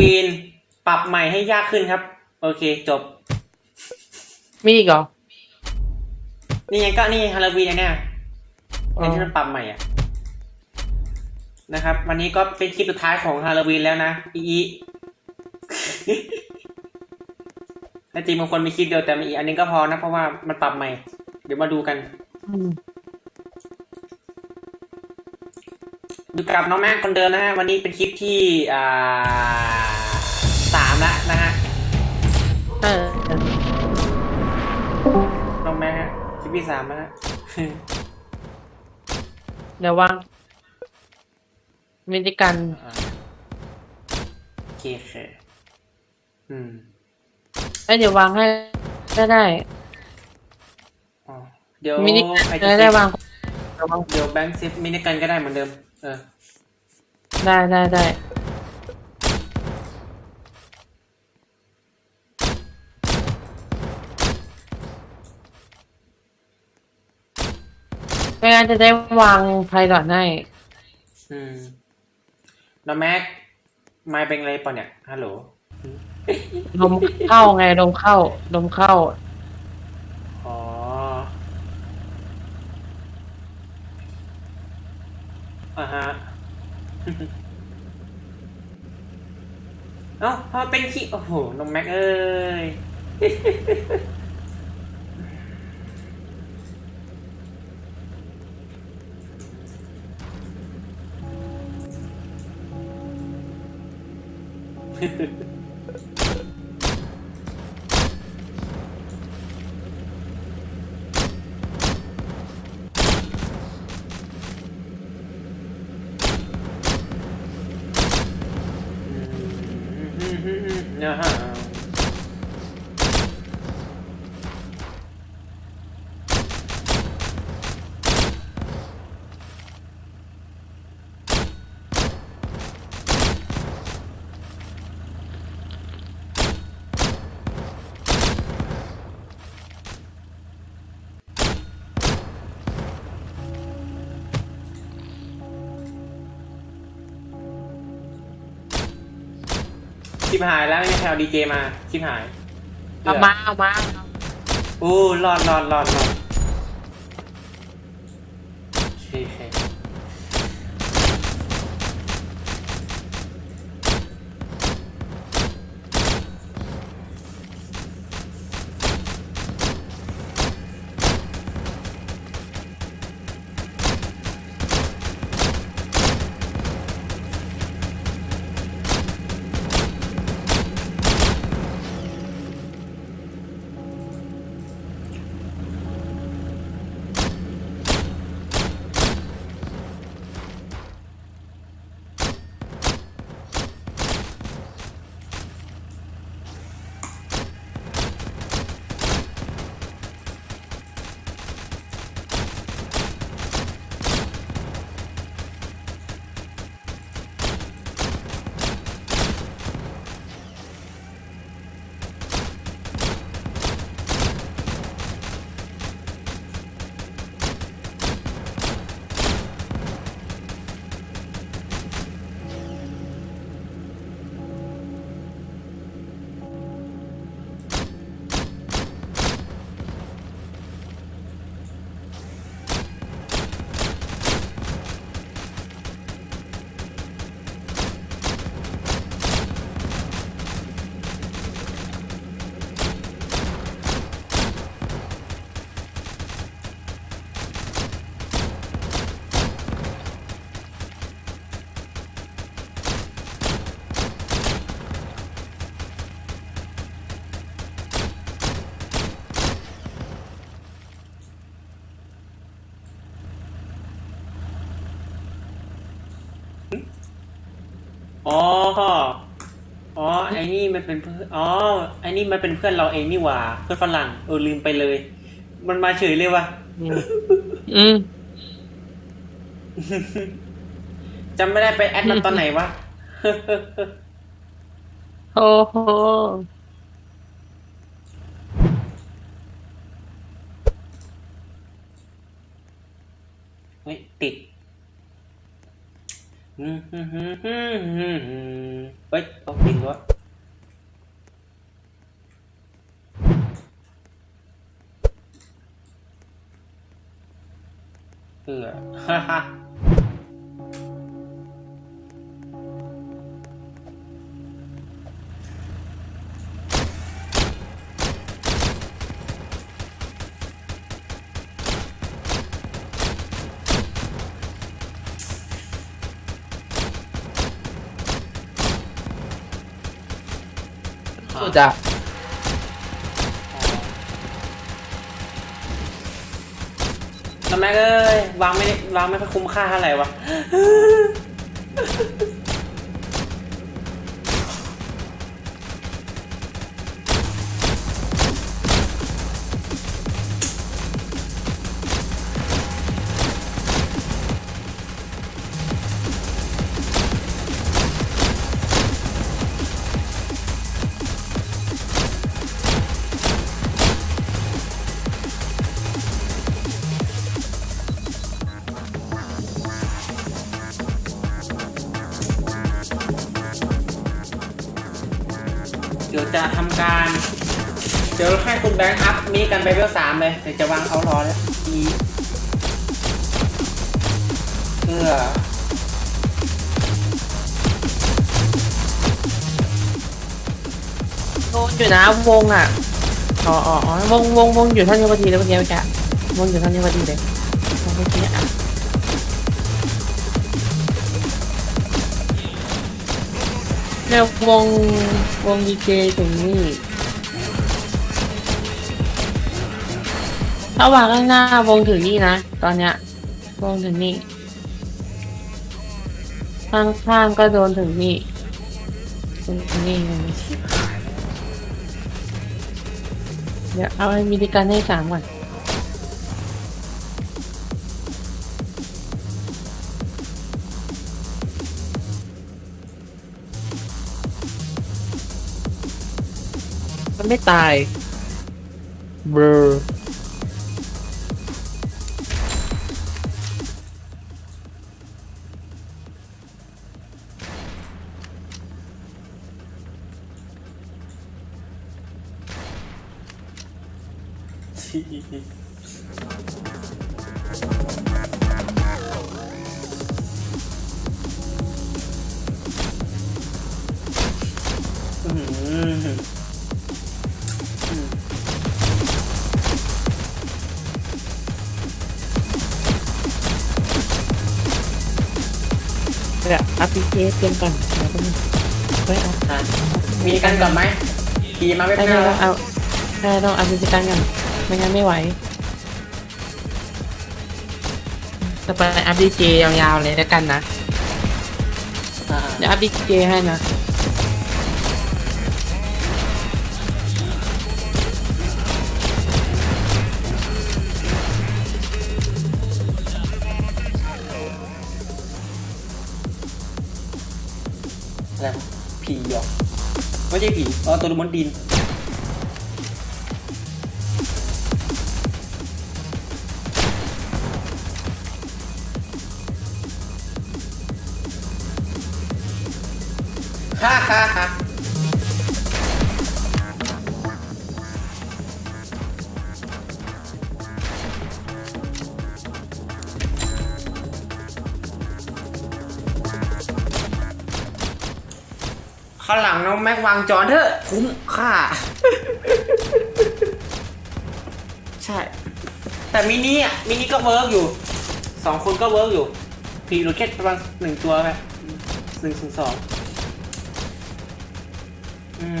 วีนปรับใหม่ให้ยากขึ้นครับ โอเคจบ มีอีกเหรอ นี่ไงก็นี่ฮาโลวีนอันเนี่ยอ๋อไอ้ที่มันปรับใหม่อะนะครับ วันนี้ก็เป็นคลิปสุดท้ายของฮาโลวีนแล้วนะอีอีแต่จริงบางคนมีคลิปเดียวแต่มีอีกอันนึงก็พอนะเพราะว่ามันปรับใหม่ เดี๋ยวมาดูกัน อืม อยู่กับน้องแม่คนเดิมนะฮะ วันนี้เป็นคลิปที่อ่าสามละนะฮะเออน้องแม่ฮะคลิปที่สามแล้วฮะเดี๋ยววางวิธีการอ่าโอเคโอเคอืมเอ้ยเดี๋ยววางให้ได้ได้อ๋อเดี๋ยวมินิไอ้ได้ที่ได้วางเดี๋ยววาง เดี๋ยวแบงค์เซฟมินิกันก็ได้เหมือนเดิมเออ ได้ได้ได้ไม่งั้นจะได้วางไพลอตให้ อืมน้องแม็กไม่เป็นไรปะเนี่ย ฮัลโหล ลมเข้าไง ลมเข้า ลมเข้า อ๋อ อ่าฮะเอ้าพอเป็นขี้โอ้โหน้องแม็กเอ้ยน ชิบหายแล้วไม่มีใครเอาดีเจมาชิบหายเอามาเอามาโอ้รอดรอดรอดรอด มันเป็นเพื่อนอ๋อไอ้นี่มันเป็นเพื่อนเราเองนี่หว่า เพื่อนฝรั่งเออลืมไปเลย มันมาเฉยเลยวะอืมอืมจำไม่ได้ไปแอดมันตอนไหนวะโอ้โหเฮ้ยติดอืมอืมอืมอืมอืมอืมเฮ้ยเอาติดวะ เออฮ่า ทำไมเอ้ยวางไม่ได้วางไม่ค่อยคุ้มค่าเท่าไหร่วะ กันไปเวลสามเลยเดี๋ยวจะวางเอารอแล้วอีเพื่อโดนอยู่นะวงอะอ๋ออ๋ออ๋อวงวงวงอยู่เท่านี้พอดีเลยเมื่อกี้เมื่อกี้วงอยู่เท่านี้พอดีเลยวงเมื่อกี้อะเนี่ยวงวงดีเจถึงนี่ ถ้าวางข้างหน้าวงถึงนี่นะ ตอนเนี้ยวงถึงนี่ ข้างๆก็โดนถึงนี่ถึงนี่เลยเดี๋ยวเอาไอ้มิลิกันให้สามก่อนมันไม่ตาย เบอร์ เดี๋ยวอัพพีเคเตรียมก่อนเดี๋ยวก็มีเฮ้ยเอาอะมีกันก่อนไหมขี่มาไม่ได้เป็นได้ไรต้องเอาได้ต้องอัพพีเคกันก่อน ไม่งั้นไม่ไหวจะไปอัพดีเจยาวๆเลยแล้วกันนะอ่าเดี๋ยวอัพดีเจให้นะอะไรวะผีเหรอไม่ใช่ผีอ๋อตัวมนดิน ฮ่าฮ่าฮ่าข้างหลังน้องแม็กวางจอนเถอะ คุ้มค่า ใช่ แต่มินิอะมินิก็เวิร์กอยู่สองคนก็เวิร์กอยู่ผีโรเก็ตประมาณหนึ่งตัวแบบหนึ่งถึงสอง น้อ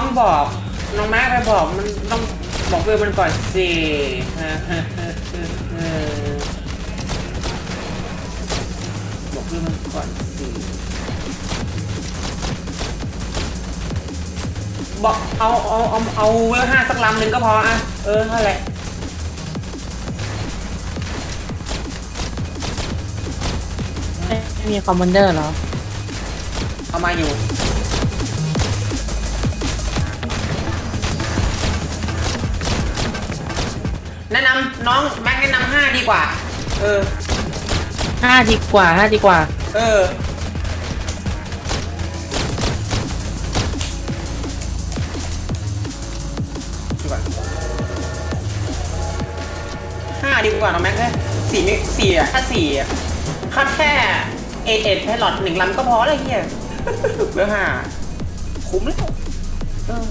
งบอก น้องแม่ไปบอกมันต้องบอกเวลมันก่อนสิ ใมันก่อนสิบอกเอาเอาเอาเอาเวลห้าสักลำหนึ่งก็พออะเออเท่าไรไม่มีคอมมานเดอร์เหรอ เอามาอยู่แนะนำน้องแม็กแนะนำห้าดีกว่า เออ ห้าดีกว่าห้าดีกว่า เออ ดีกว่าห้าดีกว่าน้องแม็กซ์เอ้ยสี่ไม่สี่อะถ้าสี่อะค่าแค่เอเอ็ดแพลอตหนึ่งลำก็พอแล้วเฮียเบอร์ห้าคุ้มแล้วเออ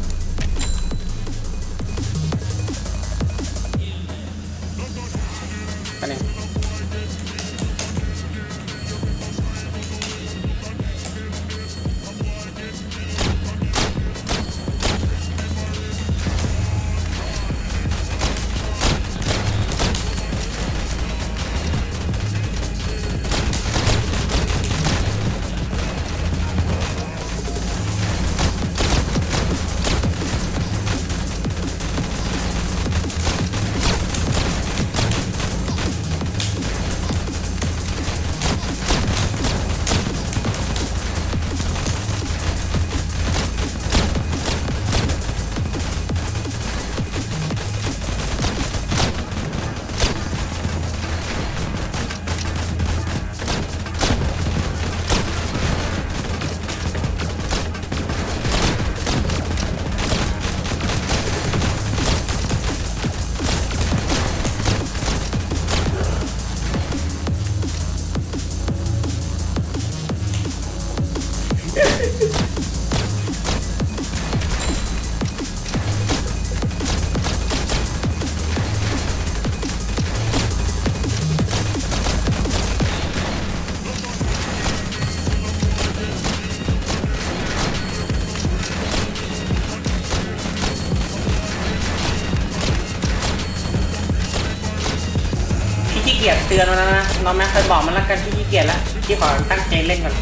เกียจเตือนมาแล้วนะน้องแม่เคยบอกมันแล้วกันพี่ขี้เกียจแล้วพี่ขอตั้งใจเล่นก่อน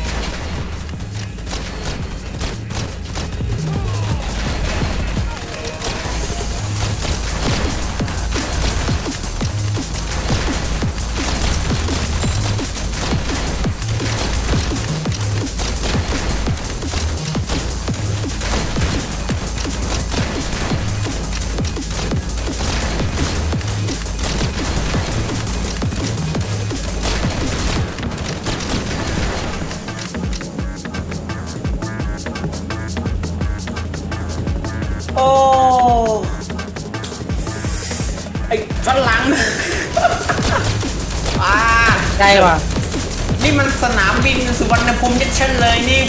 ไอ้ฝรั่งอ่าได้ว่ะนี่มันสนามบินสุวรรณภูมิยัดเช่นเลยนี่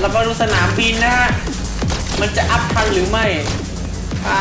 เรามาดูสนามบินนะฮะ มันจะอัพทันหรือไม่อะ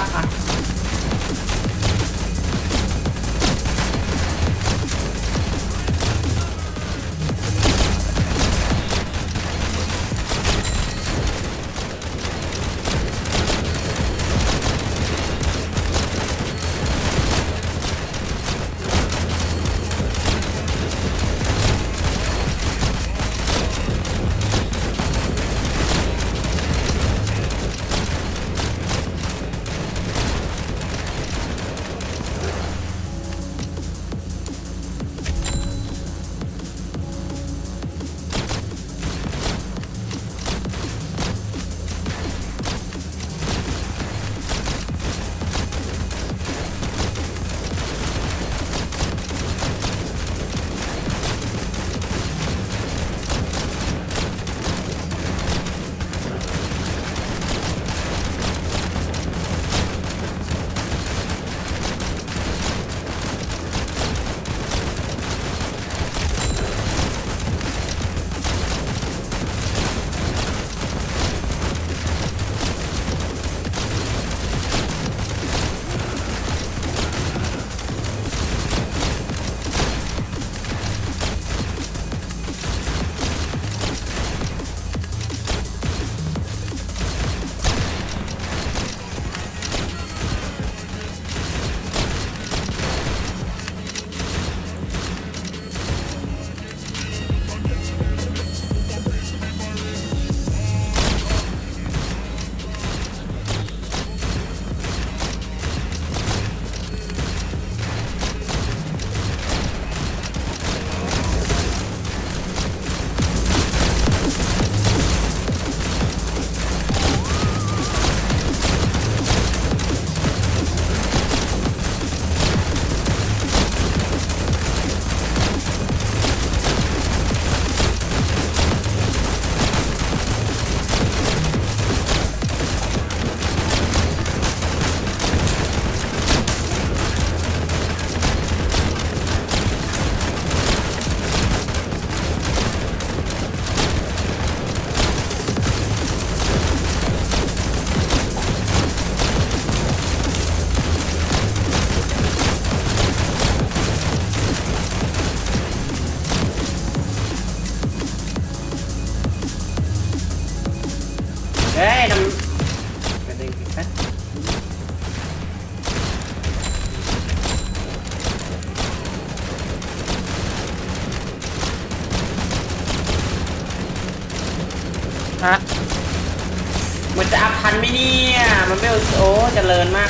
โอ้เจริญมาก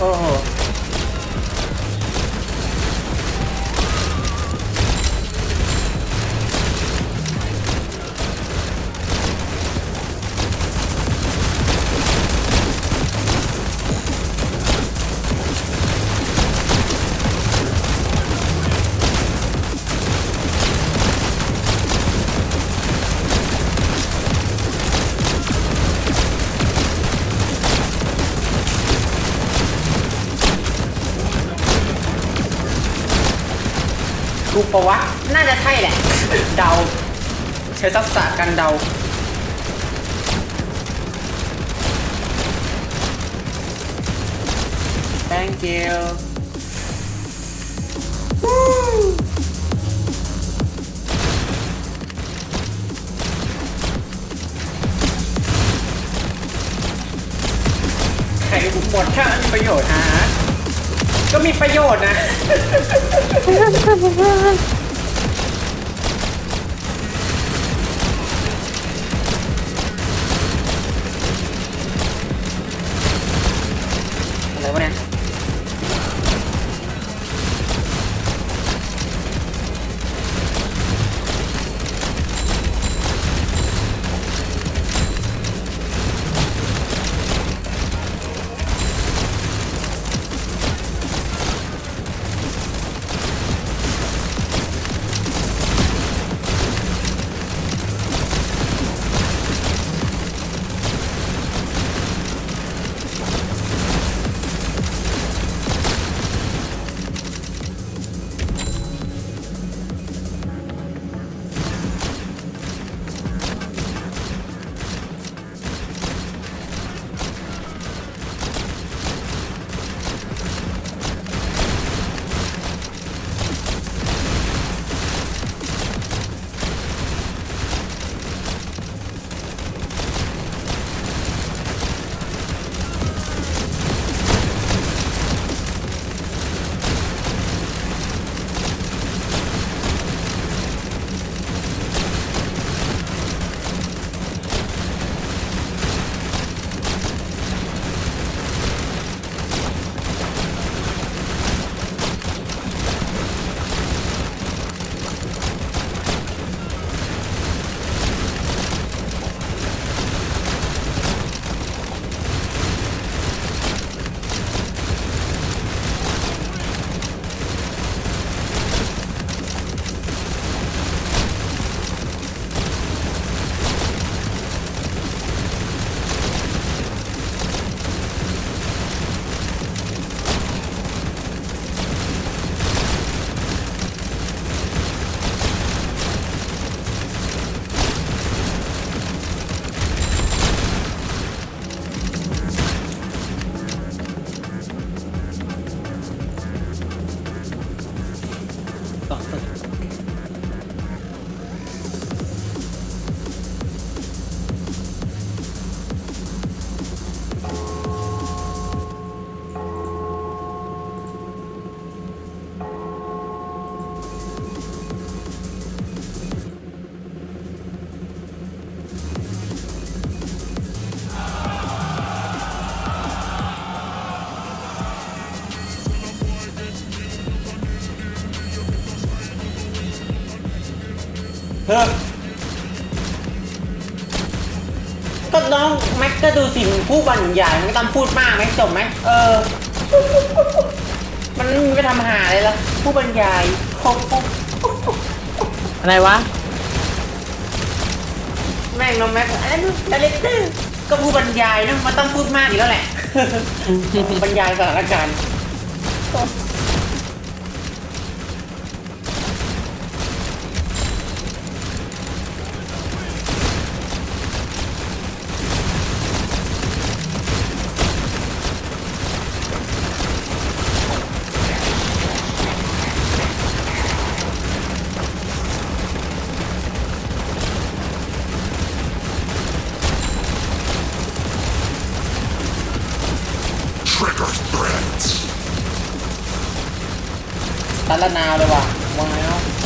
โอ้โห ช้ทักษะการเดาแ thank you ใครหมดถ้ามีประโยชน์ฮะก็มีประโยชน์นะ น้องแม็กก็ดูสิผู้บรรยายมันก็ต้องพูดมากไหมจบไหมเออ มันไม่ทำหาอะไรละผู้บรรยายคงอะไรวะ แม่งน้องแม็กอะไรนู่นดาเลคเตอร์ก็ผู้บรรยายนะมันต้องพูดมากอยู่แล้วแหละบรรยายสถานการณ์ เล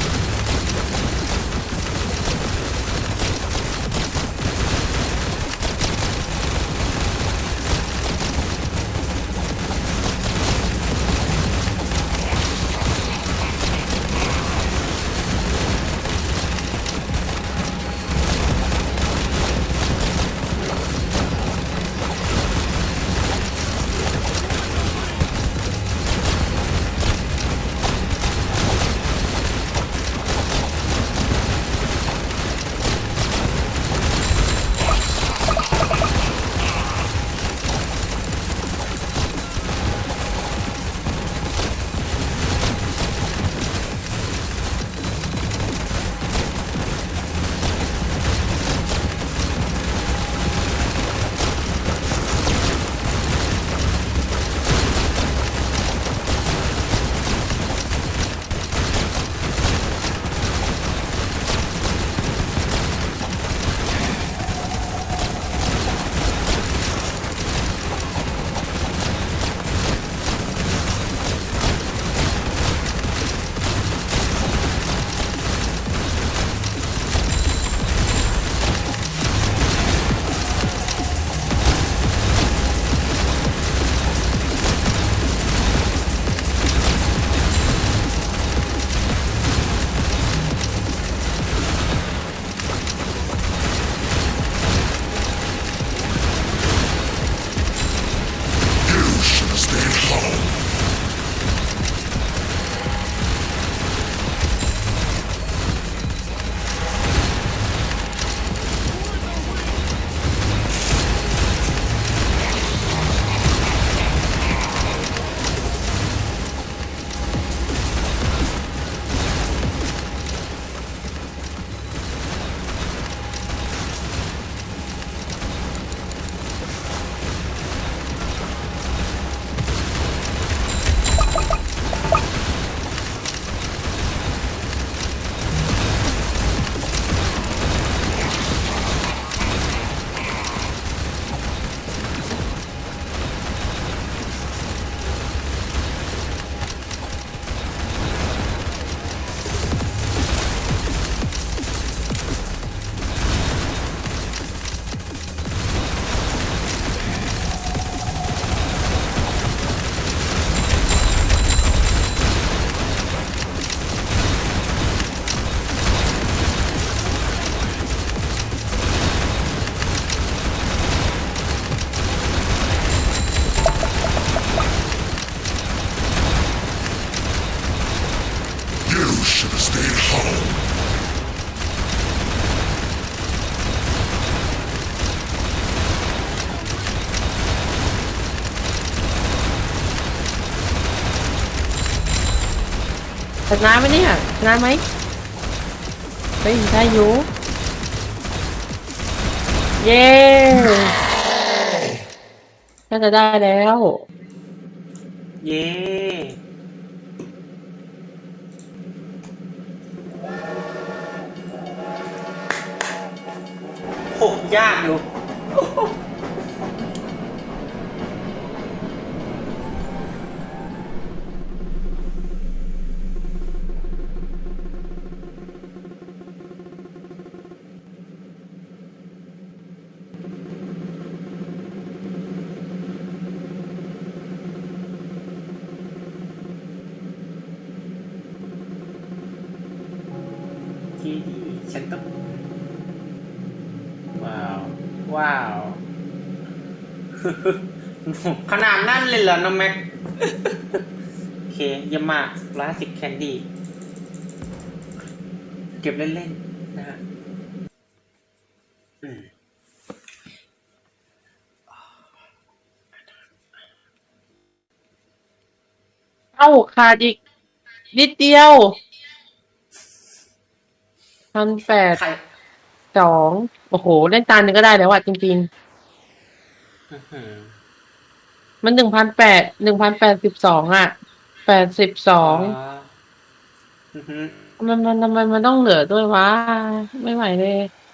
ชนะไหมเนี่ยชนะไหมเฮ้ยได้อยู่เย้น่าจะได้แล้ว เย้โหยากอยู่ ฉันต้องว้าวว้าวขนาดนั้นเลยเหรอน้องแม็ก โอเคเยี่ยมมากร้อยสิบแคนดี้ เก็บเล่นๆนะฮะอืมเอ้าขาดอีกนิดเดียว พันแปดใครสองโอ้โห เล่นตาหนึ่งก็ได้แล้วอะจริงอื้อหือๆ มันหนึ่งพันแปดหนึ่งพันแปดสิบสองอะแปดสิบสองอือหือมันมันทำไมมันต้องเหลือด้วยวะไม่ไหวเลยอ